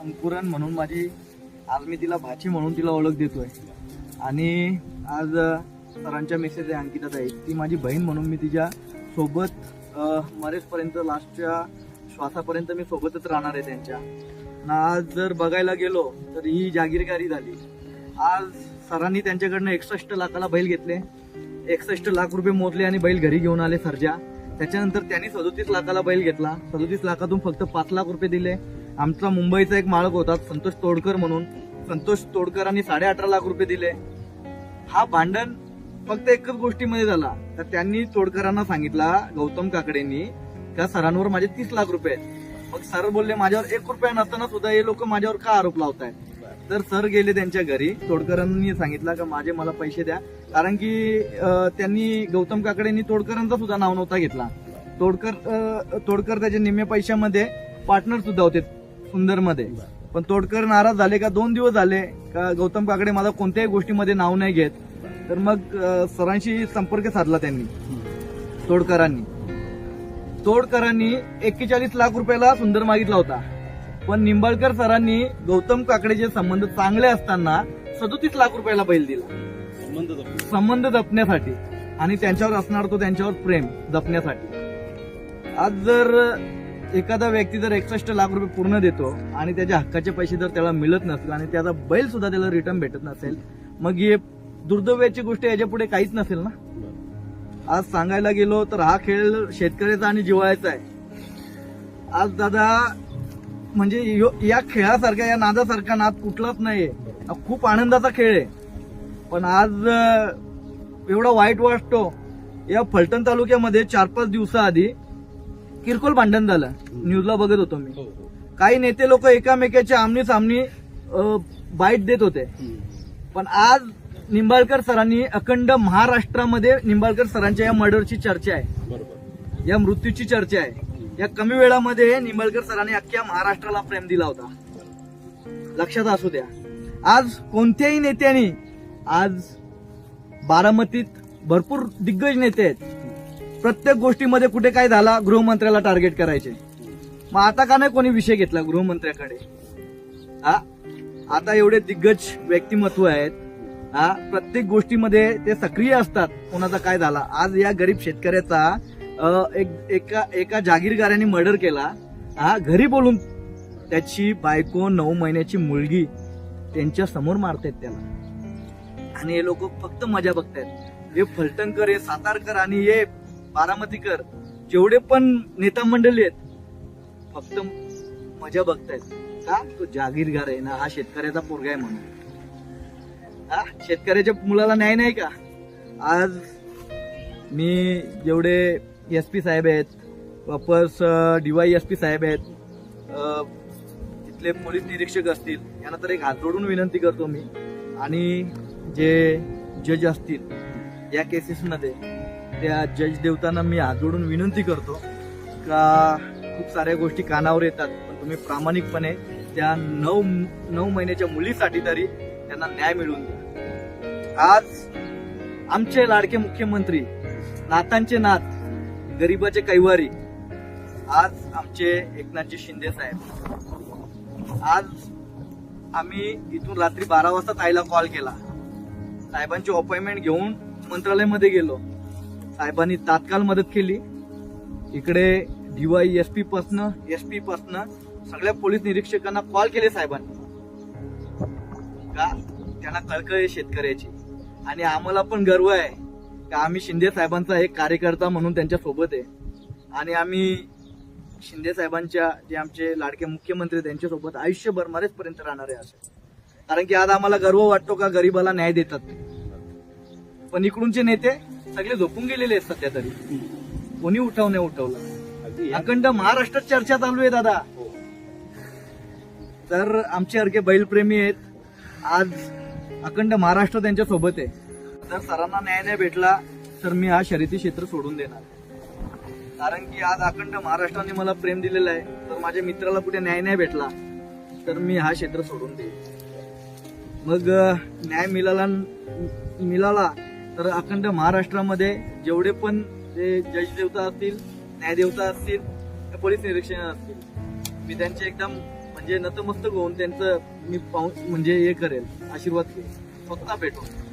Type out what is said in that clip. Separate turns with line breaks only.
अंकुरण म्हणून माझी आज मी तिला भाची म्हणून तिला ओळख देतोय. आणि आज सरांच्या मेसेज आहे अंकिता ताई. ती माझी बहीण म्हणून मी तिच्या सोबत मरेजपर्यंत लास्टच्या श्वासापर्यंत मी सोबतच राहणार आहे त्यांच्या. ना आज जर बघायला गेलो तर ही जागीरगारी झाली. आज सरांनी त्यांच्याकडनं एकसष्ट लाखाला बैल घेतले. एकसष्ट लाख रुपये मोजले आणि बैल घरी घेऊन आले सरजा. त्याच्यानंतर त्यांनी सदोतीस लाखाला बैल घेतला. सदोतीस लाखातून फक्त पाच लाख रुपये दिले. आमचा मुंबईचा एक मालक होता संतोष तोडकर म्हणून. संतोष तोडकरांनी साडे अठरा लाख रुपये दिले. हा भांडण फक्त एकच गोष्टीमध्ये झाला. तर त्यांनी तोडकरांना सांगितला गौतम काकडेंनी त्या सरांवर माझे तीस लाख रुपये आहेत. मग सर बोलले माझ्यावर एक रुपया नसताना सुद्धा हे लोक माझ्यावर का आरोप लावतायत? तर सर गेले त्यांच्या घरी. तोडकरांनी सांगितलं का माझे मला पैसे द्या. कारण की त्यांनी गौतम काकडेंनी तोडकरांचा सुद्धा नाव नव्हता घेतला. तोडकर तोडकर त्याच्या निम्म्या पैशामध्ये पार्टनर सुद्धा होते. सुंदरमध्ये. पण तोडकर नाराज झाले का दोन दिवस झाले का गौतम काकडे माझा कोणत्याही गोष्टीमध्ये नाव नाही घेत. तर मग सरांशी संपर्क साधला त्यांनी. तोडकरांनी. तोडकरांनी एक्केचाळीस लाख रुपयाला सुंदर मागितला होता. पण निंबाळकर सरांनी गौतम काकडेचे संबंध चांगले असताना सदोतीस लाख रुपयाला बैल दिला. संबंध जपण्यासाठी. आणि त्यांच्यावर असणार तो त्यांच्यावर प्रेम जपण्यासाठी. आज जर एखादा व्यक्ती जर एकसष्ट लाख रुपये पूर्ण देतो आणि त्याच्या हक्काचे पैसे जर त्याला मिळत नसतील आणि त्याचा बैल सुद्धा त्याला रिटर्न भेटत नसेल मग हे दुर्दैवाची गोष्ट याच्यापुढे काहीच नसेल ना? आज सांगायला गेलो तर हा खेळ शेतकऱ्याचा आणि जिवाळ्याचा आहे. आज दादा म्हणजे यो- या खेळासारखा या नादासारखा नाद कुठलाच नाहीये. खूप आनंदाचा खेळ आहे. पण आज एवढा वाईट वाटतो. या फलटण तालुक्यामध्ये चार पाच दिवसाआधी किरकोळ भांडण झालं. न्यूजला बघत होतो मी. काही नेते लोक एकामेकाच्या आमनी सामनी बाईट देत होते. पण आज निंबाळकर सरांनी अखंड महाराष्ट्रामध्ये निंबाळकर सरांच्या या मर्डरची चर्चा आहे. या मृत्यूची चर्चा आहे. या कमी वेळामध्ये निंबाळकर सरांनी अख्ख्या महाराष्ट्राला प्रेम दिला होता. लक्षात असू द्या. आज कोणत्याही नेत्यांनी आज बारामतीत भरपूर दिग्गज नेते आहेत. प्रत्येक गोष्टीमध्ये कुठे काय झाला गृहमंत्र्याला टार्गेट करायचे. मग आता का नाही कोणी विषय घेतला गृहमंत्र्याकडे? हा? आता एवढे दिग्गज व्यक्तिमत्व आहेत. हा? प्रत्येक गोष्टीमध्ये ते सक्रिय असतात. कोणाचा काय झाला? आज या गरीब शेतकऱ्याचा एक एका एका जागीरदाराने मर्डर केला. हा? घरी बोलून त्याची बायको नऊ महिन्याची मुलगी त्यांच्यासमोर मारतायत त्याला. आणि हे लोक फक्त मजा बघतायत. हे फलटणकर हे सातारकर आणि हे बारामतीकर जेवढे पण नेता मंडळी आहेत फक्त मजा बघतायत. का? तो जागीरगार आहे ना हा शेतकऱ्याचा पोरगा आहे म्हणून. हा? शेतकऱ्याच्या मुलाला न्याय नाही का? आज मी जेवढे एस पी साहेब आहेत वापस डीवाय एस पी साहेब आहेत तिथले पोलीस निरीक्षक असतील यांना तर एक हात जोडून विनंती करतो मी. आणि जे जज असतील या केसेसमध्ये त्या जज देवतांना मी आजोडून जोडून विनंती करतो का खूप साऱ्या गोष्टी कानावर येतात पण तुम्ही प्रामाणिकपणे त्या नऊ नऊ महिन्याच्या मुलीसाठी तरी त्यांना न्याय मिळवून द्या. आज आमचे लाडके मुख्यमंत्री नातांचे नाथ गरीबाचे कैवारी आज आमचे एकनाथजी शिंदे साहेब. आज आम्ही इथून रात्री बारा वाजता ताईला कॉल केला. साहेबांची अपॉइंटमेंट घेऊन मंत्रालयामध्ये गेलो. साहेबांनी तात्काळ मदत केली. इकडे डीवाय एस पी पासनं एस पी पासनं सगळ्या पोलीस निरीक्षकांना कॉल केले साहेबांनी. का? त्यांना कळकळ आहे शेतकऱ्याची. आणि आम्हाला पण गर्व आहे. का आम्ही शिंदे साहेबांचा एक कार्यकर्ता म्हणून त्यांच्यासोबत आहे. आणि आम्ही शिंदे साहेबांच्या जे आमचे लाडके मुख्यमंत्री त्यांच्यासोबत आयुष्यभर मरेचपर्यंत राहणार आहे असे. कारण की आज आम्हाला गर्व वाटतो का गरीबाला न्याय देतात. पण इकडूनचे नेते सगळे झोपून गेलेले आहेत सध्या तरी. कोणी उठव नाही उठवलं. अखंड महाराष्ट्रात चर्चा चालू आहे दादा. तर आमचे सारखे बैलप्रेमी आहेत. आज अखंड महाराष्ट्र त्यांच्यासोबत आहे. जर सरांना न्याय नाही भेटला तर मी हा शर्यती क्षेत्र सोडून देणार कारण की आज अखंड महाराष्ट्राने मला प्रेम दिलेलं आहे तर माझ्या मित्राला कुठे न्याय नाही भेटला तर मी हा क्षेत्र सोडून देईन. मग न्याय मिळाला मिळाला तर अखंड महाराष्ट्रामध्ये जेवढे पण जे जज देवता असतील न्यायदेवता असतील पोलीस निरीक्षण असतील मी त्यांचे एकदम म्हणजे नतमस्तक होऊन त्यांचं मी पाहून म्हणजे हे करेल आशीर्वाद घेईल. स्वतः भेटून.